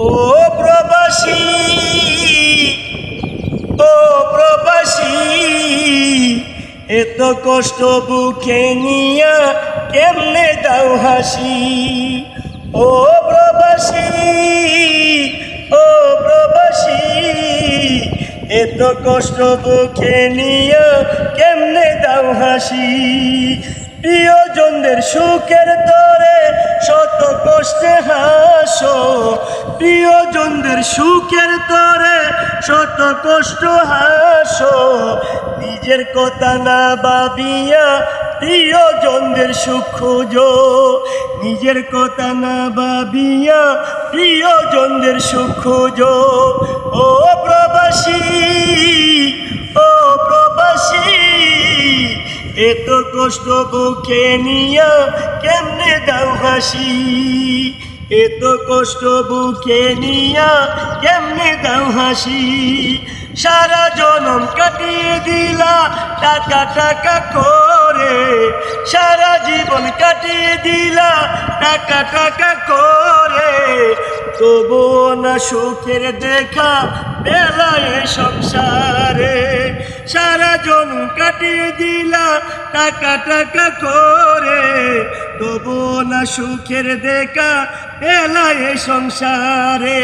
ও প্রবাসী ও প্রবাসী, এত কষ্ট বুকে নিয়া কেমনে দাও হাসি? ও প্রবাসী ও প্রবাসী, এত কষ্ট বুকে নিয়া কেমনে দাও হাসি? প্রিয়জনদের সুখের তরে শত কষ্টে হাসো। প্রিয়জনদের সুখের তরে শত কষ্ট হাসো। নিজের কথা না ভাবিয়া প্রিয়জনদের সুখ খোঁজো। নিজের কথা না ভাবিয়া প্রিয়জনদের সুখ খোঁজো। ও প্রবাসী এত কষ্ট বুকে নিয়া কেমনে দাও হাসি? এত কষ্ট বুকে নিয়া কেমনে দাও হাসি? সারা জনম কাটিয়ে দিলা টাকা টাকা করে। সারা জীবন কাটিয়ে দিলা টাকা টাকা করে। তবুও না সুখের দেখা বেলায় সংসারে। সারা জন কাটিয়ে দিলা, টাকা টাকা করে। তবুও না সুখের দেখা বেলায় সংসারে।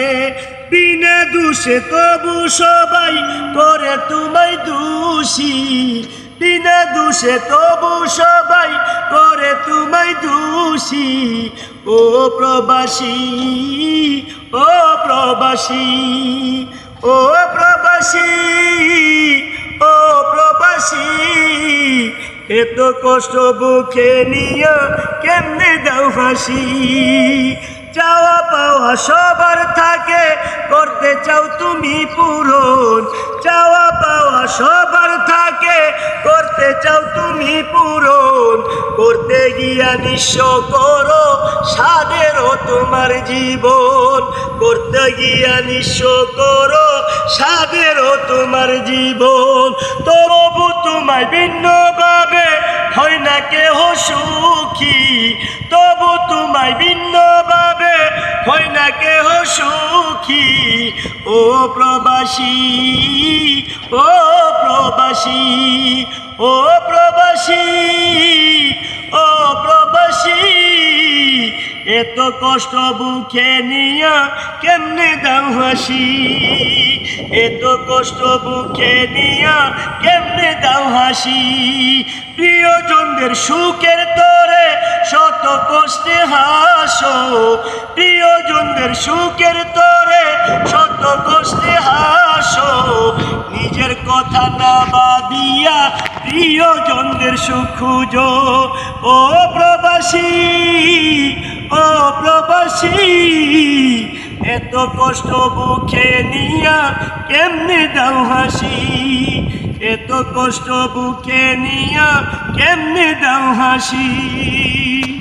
বিনা দোষে তবু সবাই করে তোমায় দোষী। বিনা দোষে তবু সবাই করে তোমায় দোষী। ও প্রবাসী ও প্রবাসী ও প্রবাসী। এত কষ্ট বুকে নিয়া কেমনে দাও হাসি? চাওয়া পাওয়া সবার থাকে, করতে চাও তুমি পূরণ। চাওয়া পাওয়া সবার থাকে, করতে চাও তুমি পূরণ। করতে গিয়া নিঃস্ব করো সাদেরও তোমার জীবন। করতে গিয়া নিঃস্ব করো সাদেরও তোমার জীবন। তবু তোমায় ভিন্নভাবে হয় না কেহ সুখী, তবু তোমায় ভিন্নভাবে হয় না কেহ সুখী। ও প্রবাসী ও প্রবাসী ও প্রবাসী ও প্রবাসী, এত কষ্ট বুকে নিয়া কেমনে দাও হাসি? এত কষ্ট বুকে নিয়া কেমনে দাও হাসি? প্রিয়জনদের সুখের তরে শত কষ্টে হাসো। প্রিয়জনদের সুখের তরে শত কষ্টে হাসো। নিজের কথা না ভাবিয়া প্রিয়জনদের সুখ খুঁজো। ও প্রবাসী ও প্রবাসী এত কষ্ট বুকে নিয়া কেমনে দাও হাসি? এত কষ্ট বুকে নিয়া কেমনে দাও হাসি?